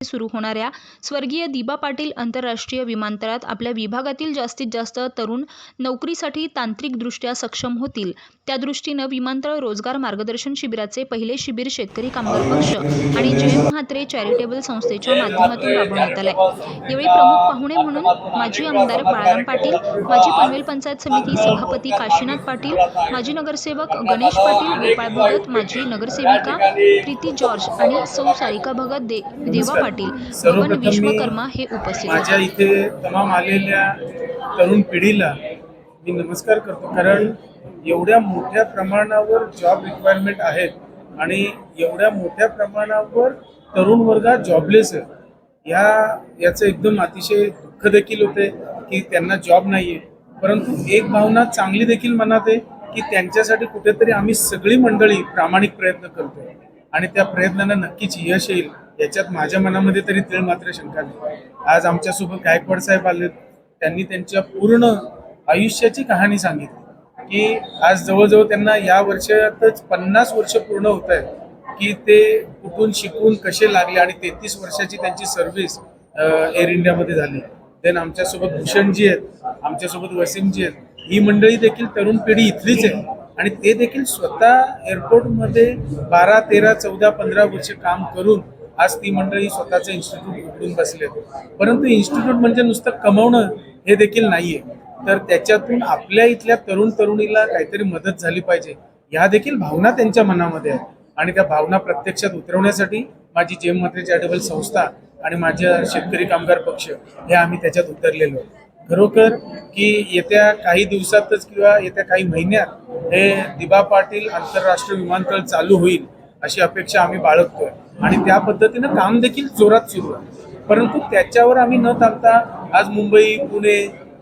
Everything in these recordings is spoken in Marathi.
सुरू होणाऱ्या स्वर्गीय दिबा पाटील आंतरराष्ट्रीय विमानतळात आपल्या विभागातील जास्तीत जास्त तरुण नोकरीसाठी तांत्रिकदृष्ट्या सक्षम होतील. त्या दृष्टीनं विमानतळ रोजगार मार्गदर्शन शिबिराचे पहिले शिबिर शेतकरी कामगार पक्ष आणि जय म्हात्रे चॅरिटेबल संस्थेच्या माध्यमातून राबवण्यात आलंय. यावेळी प्रमुख पाहुणे म्हणून माजी आमदार बाळाराम पाटील माजी पनवेल पंचायत समिती सभापती काशीनाथ पाटील माजी नगरसेवक गणेश पाटील गोपाळ भगत माजी नगरसेविका प्रीती जॉर्ज आणि सौ सारिका भगत देवा पाटील विश्वकर्मा हे उपस्थित माझ्या इथे तमाम आलेल्या तरुण पिढीला मी नमस्कार करतो कारण एवढ्या मोठ्या प्रमाणावर जॉब रिक्वायरमेंट आहेत आणि एवढ्या मोठ्या प्रमाणावर तरुण वर्गात जॉबलेस आहे. ह्या याचं एकदम अतिशय दुःख देखील होते की त्यांना जॉब नाहीये. परंतु एक भावना चांगली देखील मनात आहे की त्यांच्यासाठी कुठेतरी आम्ही सगळी मंडळी प्रामाणिक प्रयत्न करतो आणि त्या प्रयत्नांना नक्कीच यश येईल. याच्यात माझ्या मनामध्ये तरी तिळ मात्र शंका नाही. आज आमच्यासोबत गायकवाड साहेब आले त्यांनी त्यांच्या पूर्ण आयुष्याची कहाणी सांगितली. की आज जवळजवळ त्यांना या वर्षातच पन्नास वर्ष पूर्ण होत आहेत की ते कुठून शिकून कसे लागले आणि तेहतीस वर्षाची त्यांची सर्व्हिस एअर इंडियामध्ये झाली. देन आमच्यासोबत भूषणजी आहेत आमच्यासोबत वसीमजी आहेत. ही मंडळी देखील तरुण पिढी इथलीच आहे. आणि ते देखील स्वतः एअरपोर्टमध्ये बारा तेरा चौदा पंधरा वर्ष काम करून आज ती मंडळी स्वतःचं इन्स्टिट्यूट उघडून बसले परंतु इन्स्टिट्यूट म्हणजे नुसतं कमवणं हे देखील नाहीये. तर त्याच्यातून आपल्या इथल्या तरुण तरुणीला काहीतरी मदत झाली पाहिजे. ह्या देखील भावना त्यांच्या मनामध्ये आहेत. आणि त्या भावना प्रत्यक्षात उतरवण्यासाठी माझी जेम मात्रे चॅरिटेबल संस्था आणि माझ्या शेतकरी कामगार पक्ष हे आम्ही त्याच्यात उतरलेलो. खरोखर की येत्या काही दिवसातच किंवा येत्या काही महिन्यात हे दिबा पाटील आंतरराष्ट्रीय विमानतळ चालू होईल. अशी अपेक्षा आम्ही बाळगतोय. आणि त्या पद्धतीनं काम देखील जोरात सुरू आहे. परंतु त्याच्यावर आम्ही न थांबता आज मुंबई पुणे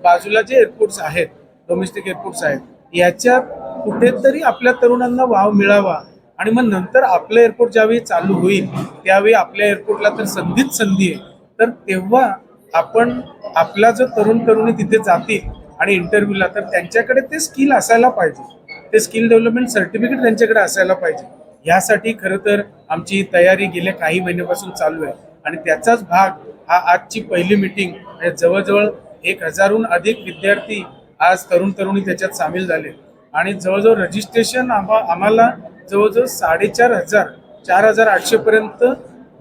बाजूला जे एअरपोर्ट्स आहेत डोमेस्टिक एअरपोर्ट्स आहेत याच्यात कुठेतरी आपल्या तरुणांना वाव मिळावा आणि मग नंतर आपलं एअरपोर्ट ज्यावेळी चालू होईल त्यावेळी आपल्या एअरपोर्टला तर संधीच संधी आहे. तर तेव्हा आपण आपला जो तरुण तरुणी तिथे जातील आणि इंटरव्ह्यूला तर त्यांच्याकडे ते स्किल असायला पाहिजे. ते स्किल डेव्हलपमेंट सर्टिफिकेट त्यांच्याकडे असायला पाहिजे. यासाठी खरं तर आमची तयारी गेल्या काही महिन्यापासून चालू आहे. आणि त्याचाच भाग हा आजची पहिली मिटिंग जवळजवळ एक हजारहून अधिक विद्यार्थी आज तरुण तरुणी त्याच्यात सामील झाले. आणि जवळजवळ रजिस्ट्रेशन आम्हा आम्हाला जवळजवळ साडेचार हजार चार हजार आठशे पर्यंत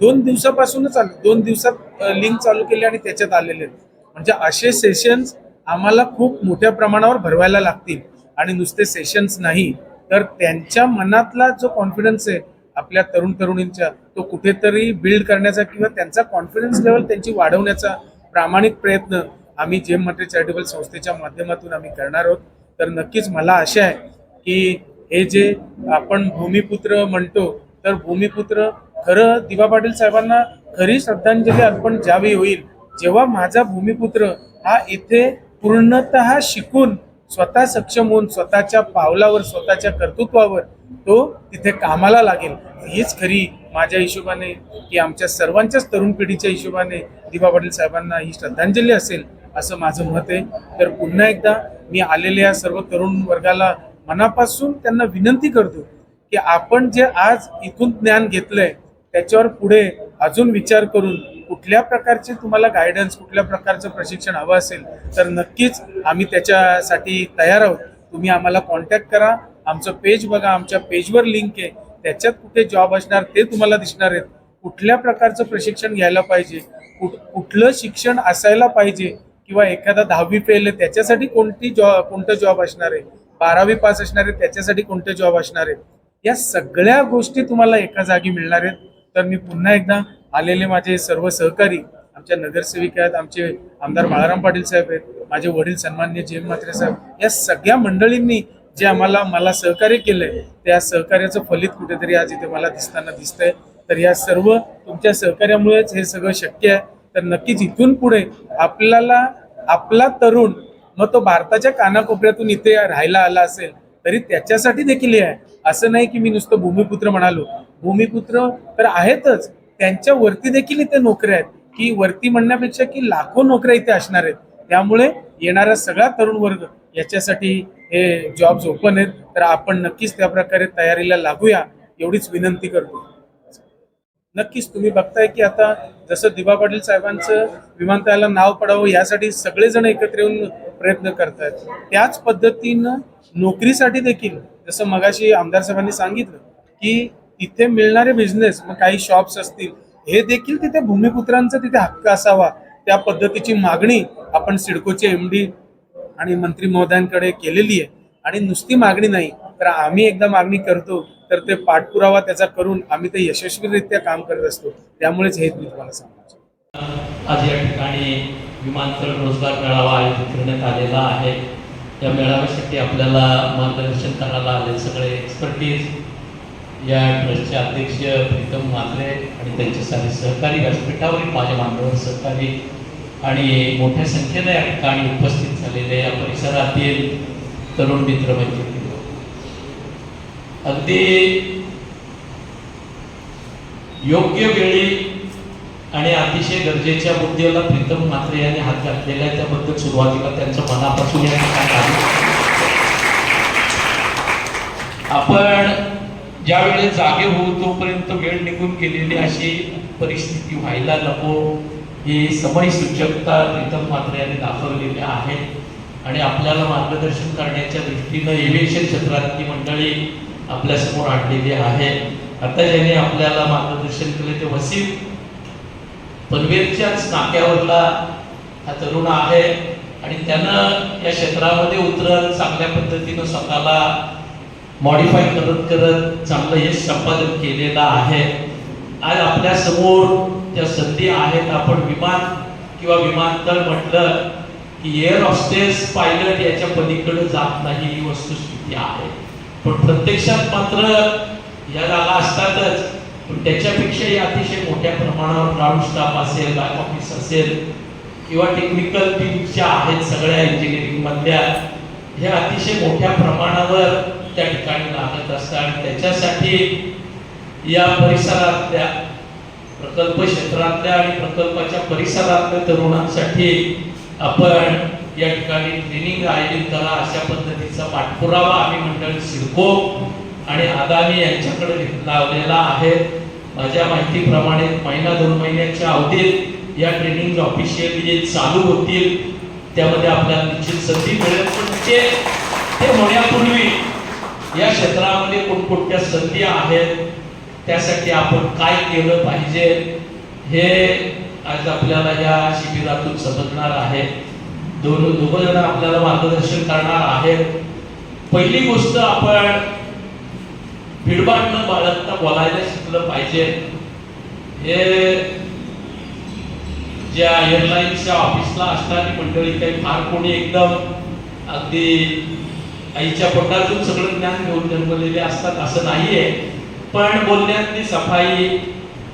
दोन दिवसापासूनच आले. दोन दिवसात लिंक चालू केली आणि त्याच्यात आलेले म्हणजे असे सेशन्स आम्हाला खूप मोठ्या प्रमाणावर भरवायला लागतील. आणि नुसते सेशन्स नाही तर त्यांच्या मनातला जो कॉन्फिडन्स आहे आपल्या तरुण तरुणींच्या तो कुठेतरी बिल्ड करण्याचा किंवा त्यांचा कॉन्फिडन्स लेवल त्यांची वाढवण्याचा प्रामाणिक प्रयत्न आम्ही जेम मटे चॅरिटेबल संस्थेच्या माध्यमातून आम्ही करणार आहोत. तर नक्कीच मला आशा आहे की हे जे आपण भूमिपुत्र म्हणतो तर भूमिपुत्र खरं दिवा पाटील साहेबांना खरी श्रद्धांजली अर्पण ज्यावेळी होईल जेव्हा माझा भूमिपुत्र हा इथे पूर्णत शिकून स्वतः सक्षम होऊन स्वतःच्या पावलावर स्वतःच्या कर्तृत्वावर तो तिथे कामाला लागेल. हीच खरी माझ्या हिशोबाने की आमच्या सर्वांच्याच तरुण पिढीच्या हिशोबाने दिबा पाटील साहेबांना ही श्रद्धांजली असेल असं माझं मत आहे. तर पुन्हा एकदा मी आलेल्या सर्व तरुण वर्गाला मनापासून त्यांना विनंती करतो की आपण जे आज इथून ज्ञान घेतलंय त्याच्यावर पुढे अजून विचार करून कुठल्या प्रकारचे तुम्हाला गायडन्स कुठल्या प्रकारचं प्रशिक्षण हवं असेल तर नक्कीच आम्ही त्याच्यासाठी तयार आहोत. तुम्ही आम्हाला कॉन्टॅक्ट करा. आमचं पेज बघा. आमच्या पेजवर लिंक आहे. त्याच्यात कुठे जॉब असणार ते तुम्हाला दिसणार आहेत. कुठल्या प्रकारचं प्रशिक्षण घ्यायला पाहिजे? कुठ कुठलं शिक्षण असायला पाहिजे? किंवा एखादा दहावी फेल आहे त्याच्यासाठी कोणती जॉब कोणतं जॉब असणार आहे? बारावी पास असणार आहे त्याच्यासाठी कोणते जॉब असणार आहेत या सगळ्या गोष्टी तुम्हाला एका जागी मिळणार आहेत. तर मी पुन्हा एकदा आलेले माझे सर्व सहकारी आमच्या नगरसेविका आहेत आमचे आमदार बाळाराम पाटील साहेब आहेत माझे वडील सन्मान्य जेम म्हात्रे साहेब या सगळ्या मंडळींनी जे आम्हाला मला सहकार्य केलंय त्या सहकार्याचं फलित कुठेतरी आज इथे मला दिसताना दिसतंय. तर या सर्व तुमच्या सहकार्यामुळेच हे सगळं शक्य आहे. तर नक्कीच इथून पुढे आपल्याला आपला तरुण मग तो भारताच्या कानाकोपऱ्यातून इथे राहायला आला असेल तरी त्याच्यासाठी देखील हे आहे. असं नाही की मी नुसतं भूमिपुत्र म्हणालो. भूमिपुत्र तर आहेतच त्यांच्या वरती देखील इथे नोकऱ्या आहेत. की वरती म्हणण्यापेक्षा की लाखो नोकऱ्या इथे असणार आहेत. त्यामुळे येणारा सगळा तरुण वर्ग याच्यासाठी हे जॉब्स ओपन आहेत. तर आपण नक्कीच त्या प्रकारे तयारीला लागूया. एवढीच विनंती करतो. नक्कीच तुम्ही बघताय की आता जसं दिबा पाटील साहेबांचं विमानतळाला नाव पडावं यासाठी सगळेजण एकत्र येऊन प्रयत्न करतायत. त्याच पद्धतीनं नोकरीसाठी देखील जसं मगाशी आमदार साहेबांनी सांगितलं की तिथे मिळणारे बिझनेस मग काही शॉप्स असतील हे देखील तिथे भूमिपुत्रांचा तिथे हक्क असावा. त्या पद्धतीची मागणी आपण सिडकोचे एम डी आणि मंत्री महोदयांकडे केलेली आहे. आणि नुसती मागणी नाही तर आम्ही एकदा मागणी करतो तर ते पाठपुरावा त्याचा करून आम्ही ते यशस्वीरित्या काम करत असतो. त्यामुळेच हे मी तुम्हाला सांगायचं आज या ठिकाणी विमानतळ रोजगार मेळावा आयोजित करण्यात आलेला आहे. या मेळाव्यासाठी आपल्याला मार्गदर्शन करायला आले सगळे एक्सपर्टीज या ट्रस्टचे अध्यक्ष प्रीतम मात्रे आणि त्यांचे सारे सहकारी व्यासपीठावरील माझ्या मान्यवर सहकारी आणि मोठ्या संख्येने या ठिकाणी उपस्थित झालेले या परिसरातील तरुण मित्र मैत्रिणी अगदी योग्य वेळी आणि अतिशय गरजेच्या मुद्द्याला प्रीतम मात्रे यांनी हात घातलेला आहे त्याबद्दल सुरुवातीला त्यांचं मनापासून या ज्या आभार. ज्यावेळेस जागे होऊ तोपर्यंत वेळ निघून गेलेली अशी परिस्थिती व्हायला नको. ही समय सूचकता प्रीतम मात्र यांनी दाखवलेली आहे. आणि आपल्याला मार्गदर्शन करण्याच्या दृष्टीनं एव्हिएशन क्षेत्रातली मंडळी आपल्यासमोर आणलेली आहे. आता ज्याने आपल्याला मार्गदर्शन केले ते वसीम पनवेलच्याच नाक्यावरला हा तरुण आहे. आणि त्यानं या क्षेत्रामध्ये उतरत चांगल्या पद्धतीनं स्वतःला मॉडिफाय करत करत चांगलं हे संपादन केलेलं आहे. आज आपल्यासमोर त्या संधी आहेत आपण विमान किंवा विमानतळ म्हटलं की एअर हॉस्टेस पायलट याच्या पलीकडे जात नाही ही वस्तुस्थिती आहे. पण प्रत्यक्षात मात्र या जागा असतातच. पण त्याच्यापेक्षाही अतिशय मोठ्या प्रमाणावर ग्राउंड स्टाफ असेल बॅक ऑफिस असेल किंवा टेक्निकल टीम्सच्या आहेत सगळ्या इंजिनिअरिंग मधल्या हे अतिशय मोठ्या प्रमाणावर त्या ठिकाणी लागत असतात आणि त्याच्यासाठी या परिसरातल्या प्रकल्प क्षेत्रातल्या आणि प्रकल्पाच्या परिसरातल्या तरुणांसाठी आपण या ठिकाणी ट्रेनिंग आयोजित करा अशा पद्धतीचा पाठपुरावा आम्ही मंडळ सिडको आणि अदानी यांच्याकडे लावलेला आहे. माझ्या माहितीप्रमाणे महिना दोन महिन्याच्या अवधीत या ट्रेनिंग ऑफिशियली चालू होतील त्यामध्ये आपल्याला निश्चित संधी मिळेल. पण ते ते होण्यापूर्वी या क्षेत्रामध्ये कोणकोणत्या संधी आहेत त्यासाठी आपण काय केलं पाहिजे हे आज आपल्याला या शिबिरातून समजणार आहे. दोन दोघ जण आपल्याला मार्गदर्शन करणार आहेत. पहिली गोष्ट आपण भिडबाड न बाळगता बोलायला शिकलं पाहिजे. हे ज्या एअरलाईन्सच्या ऑफिसला असणारी मंडळी काही फार कोणी एकदम अगदी आईच्या पोटातून सगळं ज्ञान घेऊन जन्मलेले असतात असं नाहीये. पण बोलण्यातली सफाई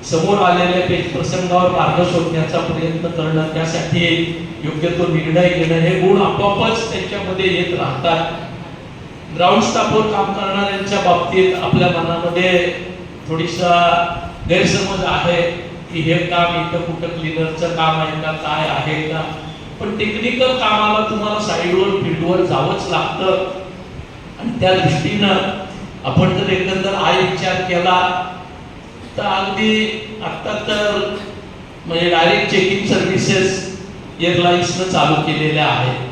समोर आलेल्या पेच प्रसंगावर मार्ग शोधण्याचा प्रयत्न करणं त्यासाठी योग्य तो निर्णय घेणं हे गुण आपोआपच त्यांच्यामध्ये येत राहतात. ग्राउंड स्टाफवर काम करणाऱ्यांच्या बाबतीत आपल्या मनामध्ये थोडीसा गैरसमज आहे की हे काम इथं कुठं क्लिनरचं काम आहे का काय आहे का? पण टेक्निकल कामाला तुम्हाला साईडवर फील्डवर जावंच लागतं. आणि त्या दृष्टीनं आपण जर एकंदर आय विचार केला तर अगदी आत्ता तर म्हणजे डायरेक्ट चेकिंग सर्व्हिसेस एअरलाईन्सनं चालू केलेल्या आहेत.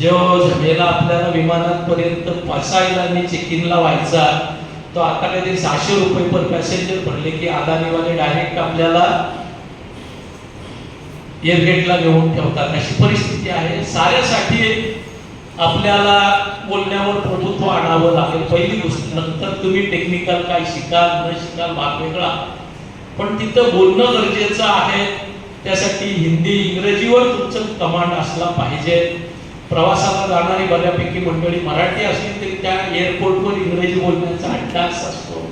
जेव्हा झमेला आपल्याला विमानापर्यंत पासायलांनी चेक इनला व्हायचा तो आता काहीतरी सहाशे रुपये पर पॅसेंजर भरले की अदानीवाले डायरेक्ट आपल्याला एअरगेटला घेऊन ठेवतात. अशी परिस्थिती आहे. साऱ्यासाठी आपल्याला बोलण्यावर प्रभुत्व आणावं लागेल. पहिली गोष्ट नंतर तुम्ही टेक्निकल काय शिकाल न शिकाल भाग वेगळा. पण तिथं बोलणं गरजेचं आहे. त्यासाठी हिंदी इंग्रजीवर तुमचं कमांड असला पाहिजे. प्रवासाला जाणारी बऱ्यापैकी मंडळी मराठी असली तरी त्या एअरपोर्टवर इंग्रजी बोलण्याचा अट्टास असतो.